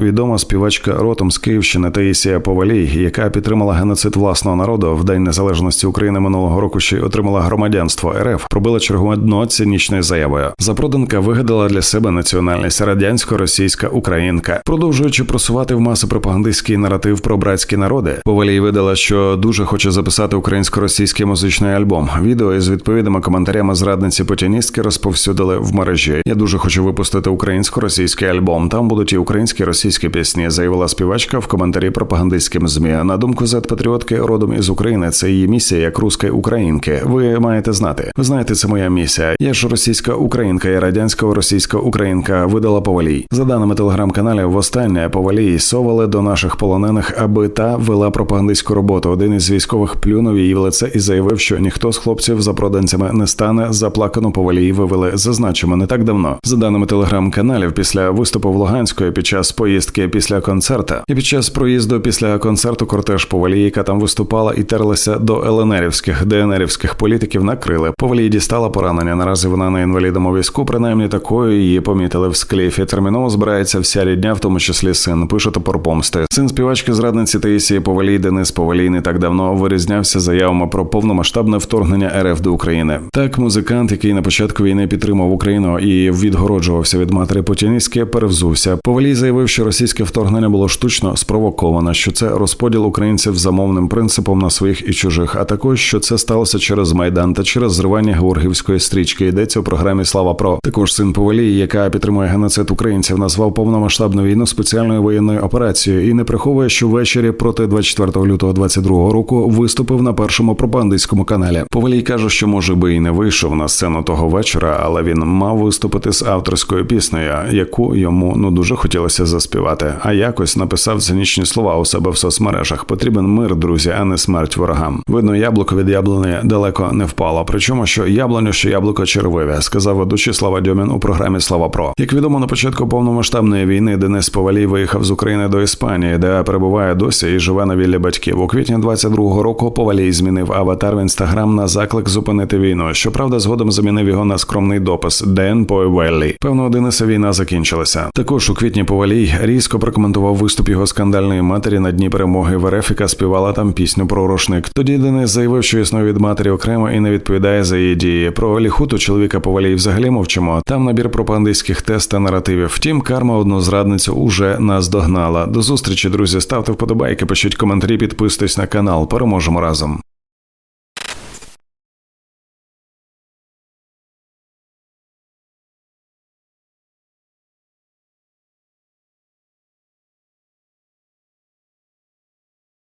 відома співачка ротом з Київщини Таїсія Повалій, яка підтримала геноцид власного народу в День Незалежності України минулого року, ще й отримала громадянство РФ, пробила чергове дно цинічною заявою. Запроданка вигадала для себе національність радянсько-російська українка, продовжуючи просувати в маси пропагандистський наратив про братські народи. Повалій видала, що дуже хоче записати українсько-російський музичний альбом. Відео із відповідними коментарями зрадниці путіністки розповсюдили в мережі. Я дуже хочу випустити українсько-російський альбом. Там будуть і українські і російські пісні, заявила співачка в коментарі пропагандистським змі. На думку зет-патріотки родом із України, це її місія як руської українки. Ви маєте знати. Ви знаєте, це моя місія. Я ж російська українка і радянська російська українка видала повалій. За даними телеграм-каналів, востаннє повалій совали до наших полонених, аби та вела пропагандистську роботу. Один із військових плюнув її в лице і заявив, що ніхто з хлопців за проданцями не стане. Заплакану повалій вивели. Зазначимо не так давно. За даними телеграм-каналів, після виступу в Луганської під час поїздки після концерта і під час проїзду після концерту кортеж повалій, яка там виступала і терлася до ЛНРівських, ДНРівських політиків, накрили. Повалій дістала поранення. Наразі вона на інвалідному візку, принаймні такою її помітили в скліфі. Терміново збирається вся рідня, в тому числі син. Пише топор помсти. Син співачки зрадниці Таїсії Повалій Денис Повалій не так давно вирізнявся заявами про повномасштабне вторгнення РФ до України. Так, музикант, який на початку війни підтримав Україну і відгороджувався від матері Путіністки, перевзувся. Повалій заявив, що російське вторгнення було штучно спровоковано, що це розподіл українців за мовним принципом на своїх і чужих, а також що це сталося через майдан та через зривання Георгівської стрічки. Йдеться у програмі Слава Про також син Повалій, яка підтримує геноцид українців, назвав повномасштабну війну спеціальною воєнною операцією і не приховує, що ввечері проти 24 лютого 22 року виступив на першому пропагандистському каналі. Повалій каже, що може би і не вийшов на сцену того вечора, але він мав виступити з авторською піснею, яку йому ну дуже хотілося заспівати. А якось написав цинічні слова у себе в соцмережах. Потрібен мир, друзі, а не смерть ворогам. Видно, яблуко від яблуни далеко не впало. Причому що яблуню, що яблуко червиве, сказав ведучий Слава Дьомін у програмі Слава Про. Як відомо, на початку повномасштабної війни Денис Повалій виїхав з України до Іспанії, де перебуває досі і живе на віллі батьків. У квітні 22-го року Повалій змінив аватар в інстаграм на заклик зупинити війну. Щоправда, згодом замінив його на скромний допис Ден Пойвеллі. Певно, Дениса війна закінчилася. Також у квітні Повалій різко прокоментував виступ його скандальної матері на дні перемоги в РФ, яка співала там пісню про рушник. Тоді Денис заявив, що існує від матері окремо і не відповідає за її дії. Про ліхуту чоловіка Повалій взагалі мовчимо. Там набір пропагандистських тест та наративів. Втім, карма одну зрадницю уже наздогнала. До зустрічі, друзі. Ставте вподобайки, пишіть коментарі, підписуйтесь на канал. Переможемо разом.